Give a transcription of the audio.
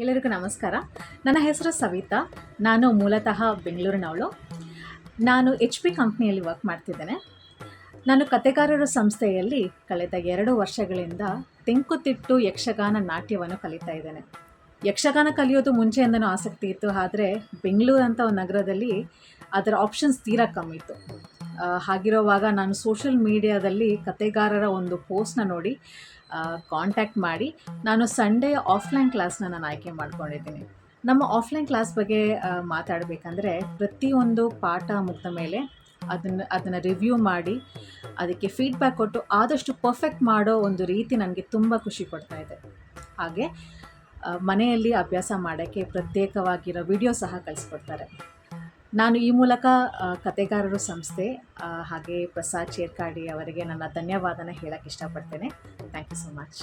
ಎಲ್ಲರಿಗೂ ನಮಸ್ಕಾರ. ನನ್ನ ಹೆಸರು ಸವಿತಾ. ನಾನು ಮೂಲತಃ ಬೆಂಗಳೂರಿನವಳು. ನಾನು ಎಚ್ ಪಿ ಕಂಪ್ನಿಯಲ್ಲಿ ವರ್ಕ್ ಮಾಡ್ತಿದ್ದೇನೆ. ನಾನು ಕತೆಗಾರರ ಸಂಸ್ಥೆಯಲ್ಲಿ ಕಳೆದ ಎರಡು ವರ್ಷಗಳಿಂದ ತೆಂಕುತಿಟ್ಟು ಯಕ್ಷಗಾನ ನಾಟ್ಯವನ್ನು ಕಲಿತಾ ಇದ್ದೇನೆ. ಯಕ್ಷಗಾನ ಕಲಿಯೋದು ಮುಂಚೆಯಿಂದನೂ ಆಸಕ್ತಿ ಇತ್ತು, ಆದರೆ ಬೆಂಗಳೂರು ಅಂತ ಒಂದು ನಗರದಲ್ಲಿ ಅದರ ಆಪ್ಷನ್ಸ್ ತೀರಾ ಕಮ್ಮಿ ಇತ್ತು. ಹಾಗಿರೋವಾಗ ನಾನು ಸೋಷಿಯಲ್ ಮೀಡಿಯಾದಲ್ಲಿ ಕತೆಗಾರರ ಒಂದು ಪೋಸ್ಟ್ನ ನೋಡಿ ಕಾಂಟ್ಯಾಕ್ಟ್ ಮಾಡಿ, ನಾನು ಸಂಡೇ ಆಫ್ಲೈನ್ ಕ್ಲಾಸ್ನ ನಾನು ಆಯ್ಕೆ ಮಾಡ್ಕೊಂಡಿದ್ದೀನಿ. ನಮ್ಮ ಆಫ್ಲೈನ್ ಕ್ಲಾಸ್ ಬಗ್ಗೆ ಮಾತಾಡಬೇಕಂದ್ರೆ ಪ್ರತಿಯೊಂದು ಪಾಠ ಮುಗಿದ ಮೇಲೆ ಅದನ್ನು ಅದನ್ನು ರಿವ್ಯೂ ಮಾಡಿ, ಅದಕ್ಕೆ ಫೀಡ್ಬ್ಯಾಕ್ ಕೊಟ್ಟು ಆದಷ್ಟು ಪರ್ಫೆಕ್ಟ್ ಮಾಡೋ ಒಂದು ರೀತಿ ನನಗೆ ತುಂಬ ಖುಷಿ ಕೊಡ್ತಾ ಇದೆ. ಹಾಗೆ ಮನೆಯಲ್ಲಿ ಅಭ್ಯಾಸ ಮಾಡೋಕ್ಕೆ ಪ್ರತ್ಯೇಕವಾಗಿರೋ ವಿಡಿಯೋ ಸಹ ಕಳಿಸ್ಕೊಡ್ತಾರೆ. ನಾನು ಈ ಮೂಲಕ ಕತೆಗಾರರು ಸಂಸ್ಥೆ ಹಾಗೆ ಪ್ರಸಾದ್ ಚೇರ್ಕಾಡಿ ಅವರಿಗೆ ನನ್ನ ಧನ್ಯವಾದನ ಹೇಳಕ್ಕೆ ಇಷ್ಟಪಡ್ತೇನೆ. Thank you so much